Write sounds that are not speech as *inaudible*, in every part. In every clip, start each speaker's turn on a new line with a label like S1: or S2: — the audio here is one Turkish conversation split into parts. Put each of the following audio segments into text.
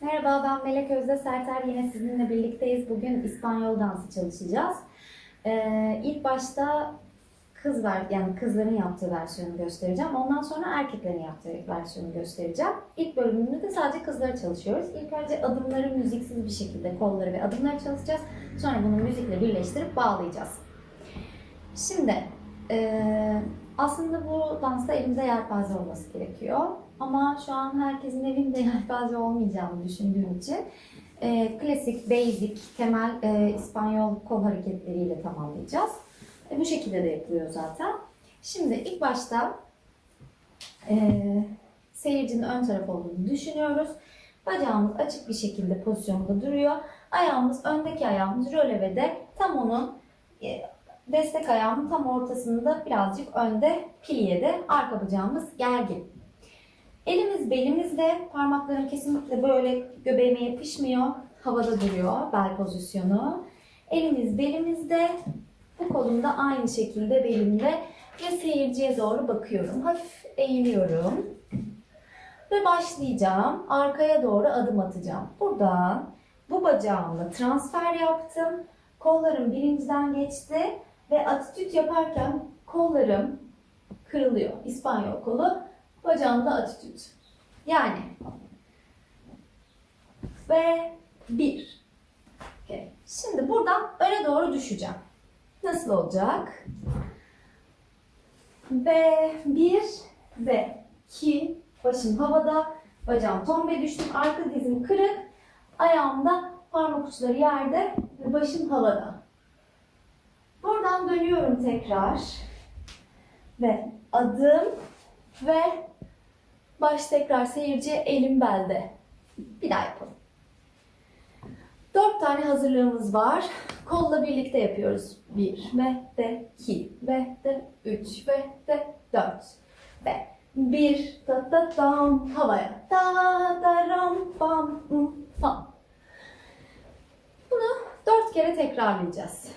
S1: Merhaba ben Melek Özde Serter. Yine sizinle birlikteyiz. Bugün İspanyol dansı çalışacağız. Ee, ilk başta kız ver, yani kızların yaptığı versiyonu göstereceğim. Ondan sonra erkeklerin yaptığı versiyonu göstereceğim. İlk bölümünde de sadece kızları çalışıyoruz. İlk önce adımları müziksiz bir şekilde kolları ve adımları çalışacağız. Sonra bunu müzikle birleştirip bağlayacağız. Şimdi ee, aslında bu dansta elimizde yelpaze olması gerekiyor. Ama şu an herkesin evinde *laughs* yelpaze olmayacağını düşündüğüm için e, klasik, basic, temel e, İspanyol kol hareketleriyle tamamlayacağız. E, bu şekilde de yapılıyor zaten. Şimdi ilk başta e, seyircinin ön tarafı olduğunu düşünüyoruz. Bacağımız açık bir şekilde pozisyonda duruyor. Ayağımız, öndeki ayağımız rölevede tam onun e, destek ayağımın tam ortasında birazcık önde pilyede arka bacağımız gergin. Elimiz belimizde, parmaklarım kesinlikle böyle göbeğime yapışmıyor. Havada duruyor bel pozisyonu. Elimiz belimizde, bu kolum da aynı şekilde belimde ve seyirciye doğru bakıyorum. Hafif eğiliyorum. Ve başlayacağım. Arkaya doğru adım atacağım. Buradan bu bacağımla transfer yaptım. Kollarım birinciden geçti ve atitüt yaparken kollarım kırılıyor. İspanyol kolu bacağımda atitüt. Yani ve bir. Okay. Şimdi buradan öne doğru düşeceğim. Nasıl olacak? Ve bir ve iki başım havada, bacağım tombe düştüm, arka dizim kırık, ayağımda parmak uçları yerde ve başım havada. Buradan dönüyorum tekrar ve adım ve baş tekrar seyirci elim belde. Bir daha yapalım. Dört tane hazırlığımız var. Kolla birlikte yapıyoruz. Bir ve de iki ve de üç ve de dört ve bir da da dam havaya da da ram ım, pam. Bunu dört kere tekrarlayacağız.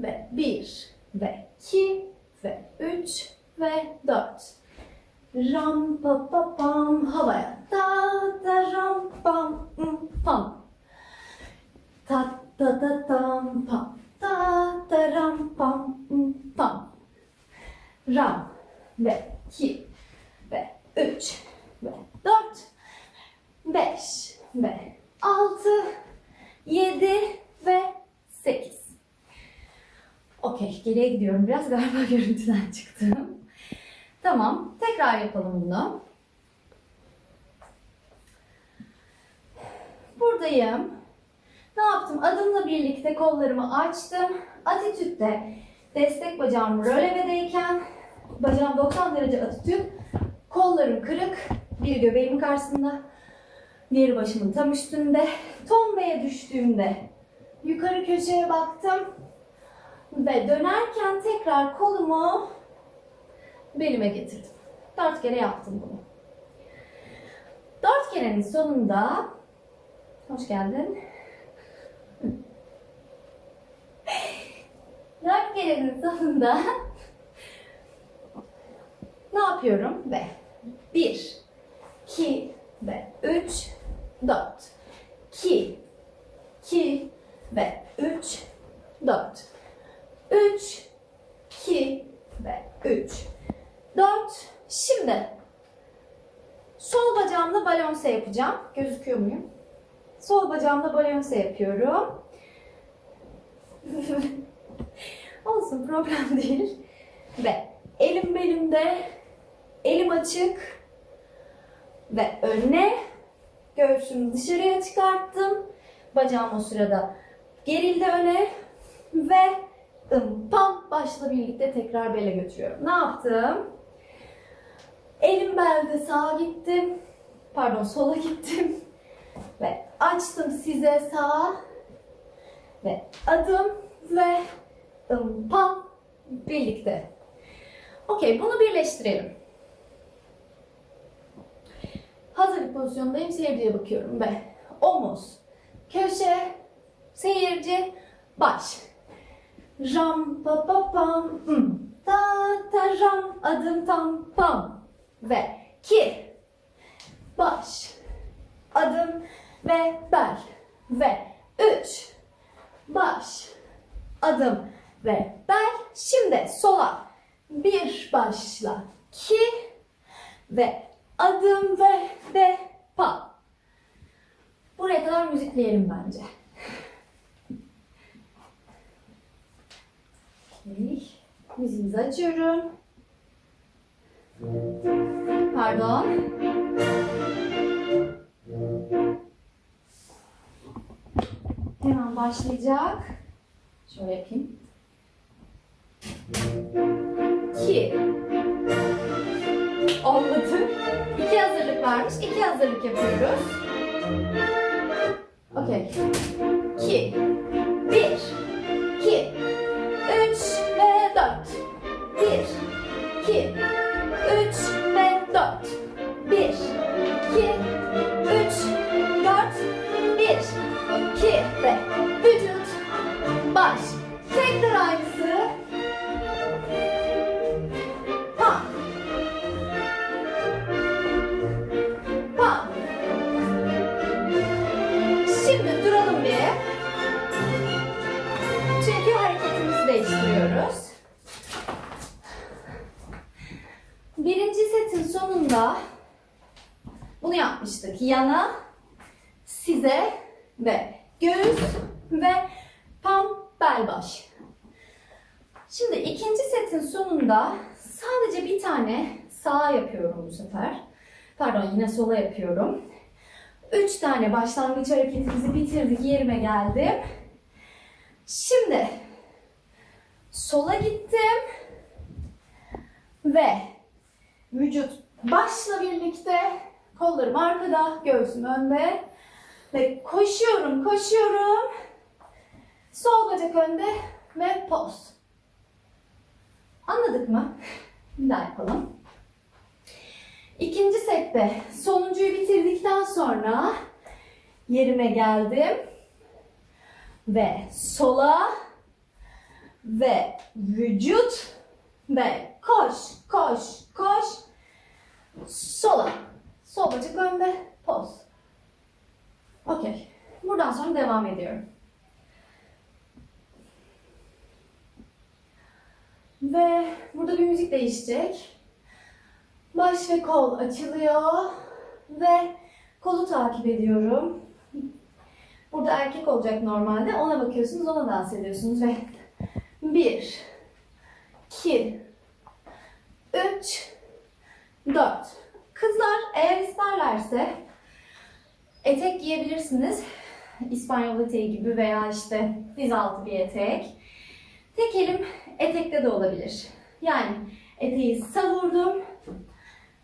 S1: Ve bir ve iki ve üç ve dört. Ram pa pa pam havaya da da ram pam ım, pam. Ta ta ta tam pam ta ta ram pam ım, pam. Ram ve iki ve üç ve dört beş ve altı yedi ve sekiz. Okey, geriye gidiyorum biraz. Galiba görüntüden çıktım. Tamam, tekrar yapalım bunu. Buradayım. Ne yaptım? Adımla birlikte kollarımı açtım. Atitütte destek bacağım rölevedeyken bacağım 90 derece atitüt. Kollarım kırık. Bir göbeğimin karşısında. Diğeri başımın tam üstünde. Tombaya düştüğümde yukarı köşeye baktım. Ve dönerken tekrar kolumu belime getirdim. Dört kere yaptım bunu. Dört kerenin sonunda hoş geldin. *laughs* Dört kerenin sonunda ne yapıyorum? Ve bir, iki ve üç, dört. İki, iki ve üç, dört. 3, 2 ve 3, 4. Şimdi sol bacağımla balonse yapacağım. Gözüküyor muyum? Sol bacağımla balonse yapıyorum. *laughs* Olsun problem *laughs* değil. Ve elim belimde, elim açık ve önüne göğsümü dışarıya çıkarttım. Bacağım o sırada gerildi öne ve ım pam başla birlikte tekrar bele götürüyorum. Ne yaptım? Elim belde sağa gittim. Pardon sola gittim. Ve açtım size sağa. Ve adım ve ım pam
S2: birlikte. Okey, bunu birleştirelim. Hazırlık pozisyondayım, seyirciye bakıyorum ve omuz, köşe, seyirci, baş. Ram pa pa pam, ta ta ram, adım tam pam. Ve ki, baş, adım ve bel. Ve üç, baş, adım ve bel. Şimdi sola bir başla ki ve adım ve de pa. Buraya kadar müzikleyelim bence. *laughs* Okay. Müziğimizi açıyorum. Pardon. Hemen başlayacak. Şöyle yapayım. İki. Olmadı. İki hazırlık varmış. İki hazırlık yapıyoruz. Okey. İki. Sonunda sadece bir tane sağa yapıyorum bu sefer. Pardon yine sola yapıyorum. Üç tane başlangıç hareketimizi bitirdik. Yerime geldim. Şimdi sola gittim ve vücut başla birlikte kollarım arkada, göğsüm önde ve koşuyorum, koşuyorum. Sol bacak önde ve poz. Anladık mı? Bir daha yapalım. İkinci sette sonuncuyu bitirdikten sonra yerime geldim ve sola ve vücut ve koş koş koş sola sol bacak önde poz. Okey. Buradan sonra devam ediyorum. Ve burada bir müzik değişecek. Baş ve kol açılıyor ve kolu takip ediyorum. Burada erkek olacak normalde. Ona bakıyorsunuz, ona dans ediyorsunuz ve bir, iki, üç, dört. Kızlar eğer isterlerse etek giyebilirsiniz. İspanyol eteği gibi veya işte diz altı bir etek. Tek elim etekte de olabilir. Yani eteği savurdum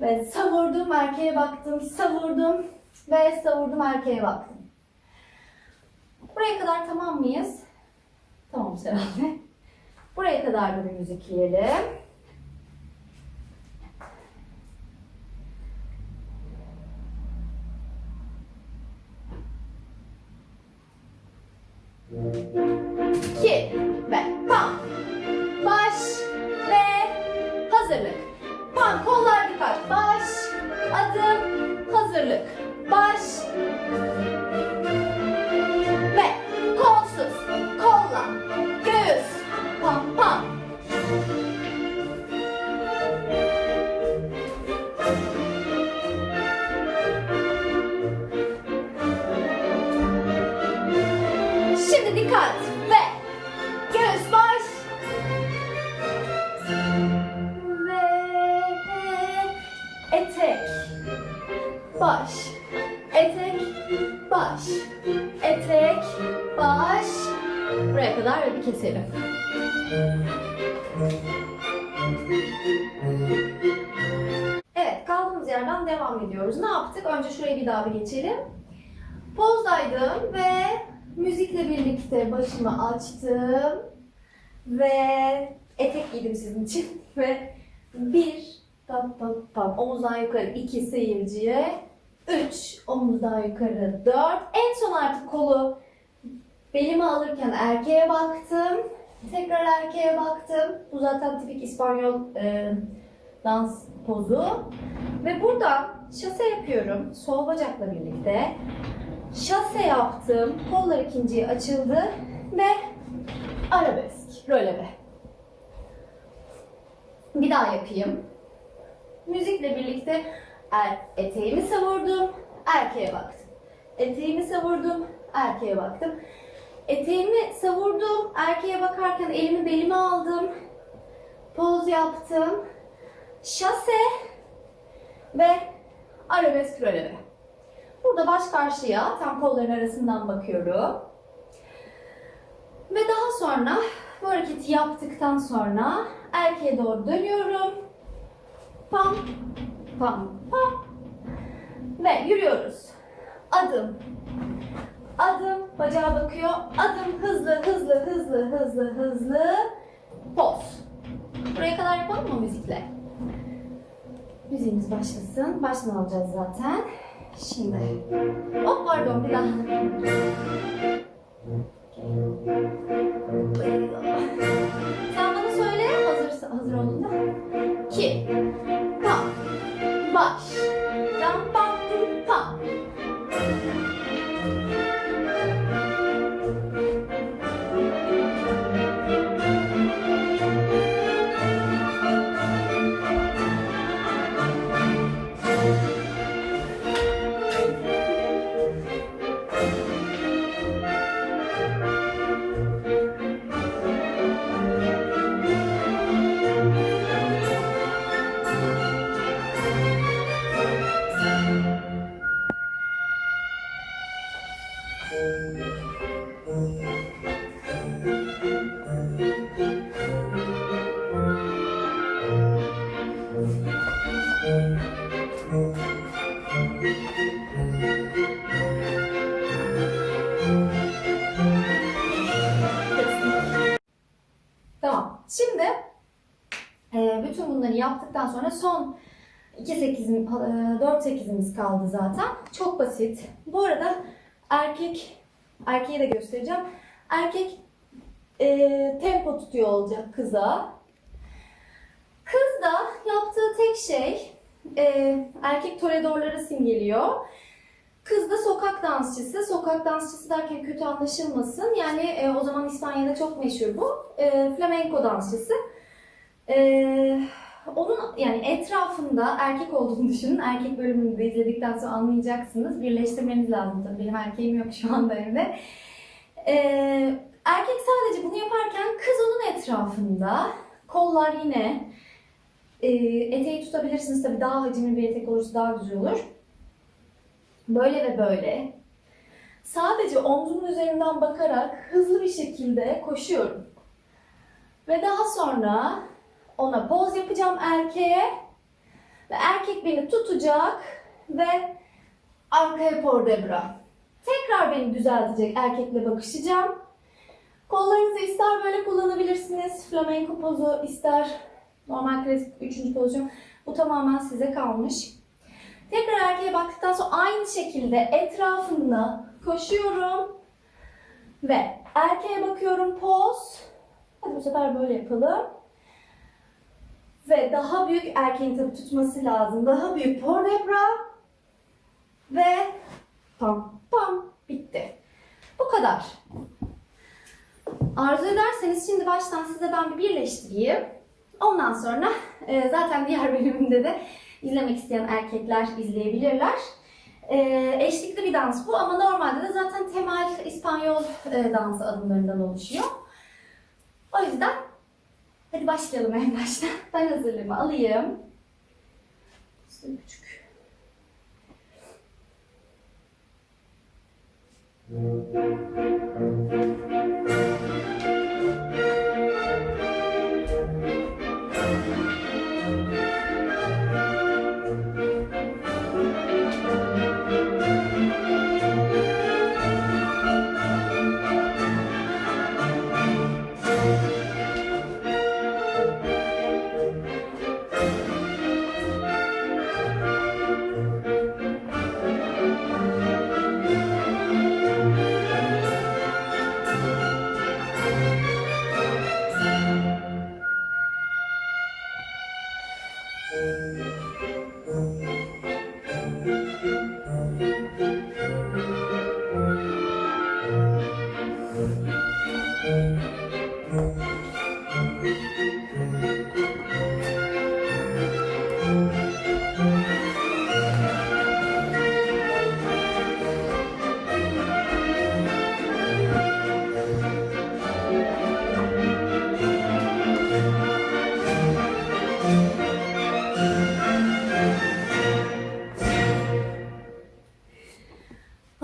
S2: ve savurdum erkeğe baktım, savurdum ve savurdum erkeğe baktım. Buraya kadar tamam mıyız? Tamam herhalde. Buraya kadar da bir müzikleyelim. İki baş etek baş buraya kadar ve bir keselim. Evet kaldığımız yerden devam ediyoruz. Ne yaptık? Önce şurayı bir daha bir geçelim. Pozdaydım ve müzikle birlikte başımı açtım ve etek giydim sizin için *laughs* ve bir pam pam pam omuzdan yukarı iki seyirciye üç omuzdan yukarı dört. En son artık kolu belime alırken erkeğe baktım. Tekrar erkeğe baktım. Bu zaten tipik İspanyol e, dans pozu. Ve buradan şase yapıyorum. Sol bacakla birlikte. Şase yaptım. Kollar ikinciye açıldı ve arabesk röleve bir daha yapayım. Müzikle birlikte er, eteğimi savurdum, erkeğe baktım. Eteğimi savurdum, erkeğe baktım. Eteğimi savurdum, erkeğe bakarken elimi belime aldım. Poz yaptım. Şase ve arabesk röleve. Burada baş karşıya tam kolların arasından bakıyorum. Ve daha sonra bu hareketi yaptıktan sonra erkeğe doğru dönüyorum. Pam, pam, pam. Ve yürüyoruz. Adım, adım, bacağa bakıyor. Adım, hızlı, hızlı, hızlı, hızlı, hızlı. Poz. Buraya kadar yapalım mı müzikle? Müziğimiz başlasın. Baştan alacağız zaten. Şimdi. Hop pardon bir daha. Sen bana söyle hazır hazır olduğunda. Ki. Pam. Baş. Ram pam son 2 8'im, 4 8'imiz kaldı zaten. Çok basit. Bu arada erkek, erkeği de göstereceğim. Erkek e, tempo tutuyor olacak kıza. Kız da yaptığı tek şey e, erkek toreadorları simgeliyor. Kız da sokak dansçısı. Sokak dansçısı derken kötü anlaşılmasın. Yani e, o zaman İspanya'da çok meşhur bu. E, flamenco dansçısı. E, onun yani etrafında erkek olduğunu düşünün. Erkek bölümünü de izledikten sonra anlayacaksınız. Birleştirmeniz lazım tabii. Benim erkeğim yok şu anda evde. E, erkek sadece bunu yaparken kız onun etrafında. Kollar yine. E, eteği tutabilirsiniz tabii. Daha hacimli bir etek olursa daha güzel olur. Böyle ve böyle. Sadece omzumun üzerinden bakarak hızlı bir şekilde koşuyorum. Ve daha sonra ona poz yapacağım erkeğe. Ve erkek beni tutacak ve arkaya por debra. Tekrar beni düzeltecek erkekle bakışacağım. Kollarınızı ister böyle kullanabilirsiniz. Flamenco pozu ister normal klasik üçüncü pozisyon. Bu tamamen size kalmış. Tekrar erkeğe baktıktan sonra aynı şekilde etrafında koşuyorum. Ve erkeğe bakıyorum poz. Hadi bu sefer böyle yapalım. Ve daha büyük erkeğin tabii tutması lazım. Daha büyük por debra. Ve pam pam bitti. Bu kadar. Arzu ederseniz şimdi baştan size ben bir birleştireyim. Ondan sonra e, zaten diğer *laughs* bölümünde de izlemek isteyen erkekler izleyebilirler. E, eşlikli bir dans bu ama normalde de zaten temel İspanyol e, dansı adımlarından oluşuyor. O yüzden Hadi başlayalım en başta. *laughs* Ben hazırlığımı alayım. İşte küçük. Thank you.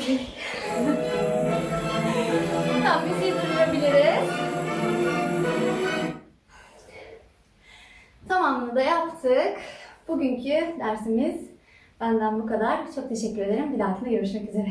S2: Okey. tamam müziği durdurabiliriz. Tamamını da yaptık. Bugünkü dersimiz benden bu kadar. Çok teşekkür ederim. Bir dahakine görüşmek üzere.